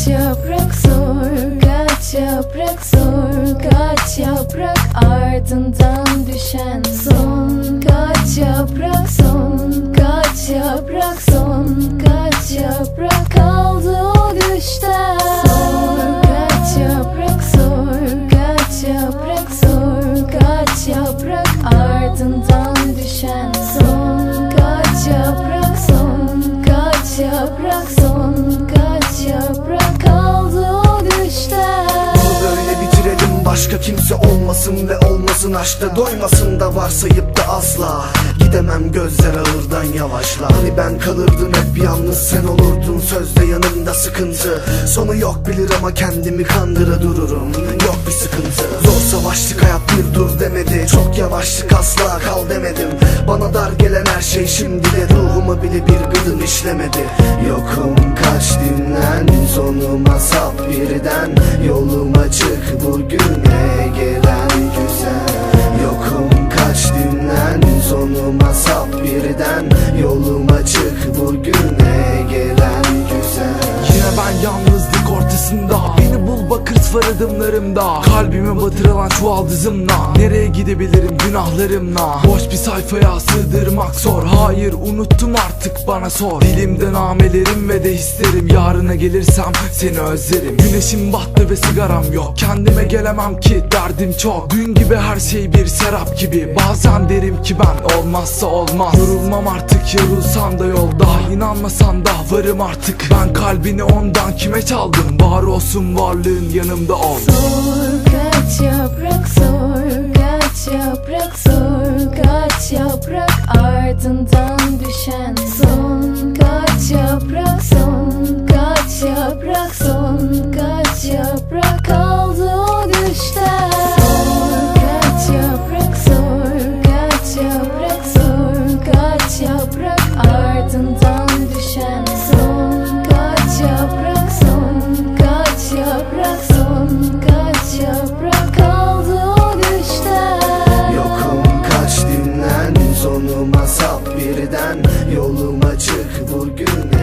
Kaç yaprak zor Kaç yaprak zor Kaç yaprak ardından düşen son. Kaç yaprak son başka kimse olmasın ve olmasın aşkta doymasın da varsayıp da asla. Gidemem gözler ağırdan yavaşla. Hani ben kalırdım hep yalnız sen olurdun sözde yanımda sıkıntı. Sonu yok bilir ama kendimi kandıra dururum. Yok bir sıkıntı. Zor savaştık hayat bir dur demedi. Çok yavaşlık asla kal demedim. Bana dar gelen her şey şimdi de ruhuma bile bir gıdım işlemedi. Yokum kaç dinlen sonuma sap birden Yoluma çık bugüne gelen Bul bakırt var adımlarımda. Kalbime batırılan çuvaldızımla Nereye gidebilirim günahlarımla? Boş bir sayfaya sığdırmak zor. Hayır unuttum artık bana sor. Dilimde namelerim ve de hislerim. Yarına gelirsem seni özlerim. Güneşim battı ve sigaram yok. Kendime gelemem ki derdim çok. Dün gibi her şey bir serap gibi. Bazen derim ki ben olmazsa olmaz. Yorulmam artık yorulsam da yolda. İnanmasan da varım artık. Ben kalbini ondan kime çaldım? Var olsun varlığın yanımda ol. Zor kaç yaprak zor Kaç yaprak zor Kaç yaprak. Ardından Sonuma sap birden Yolum açık bugün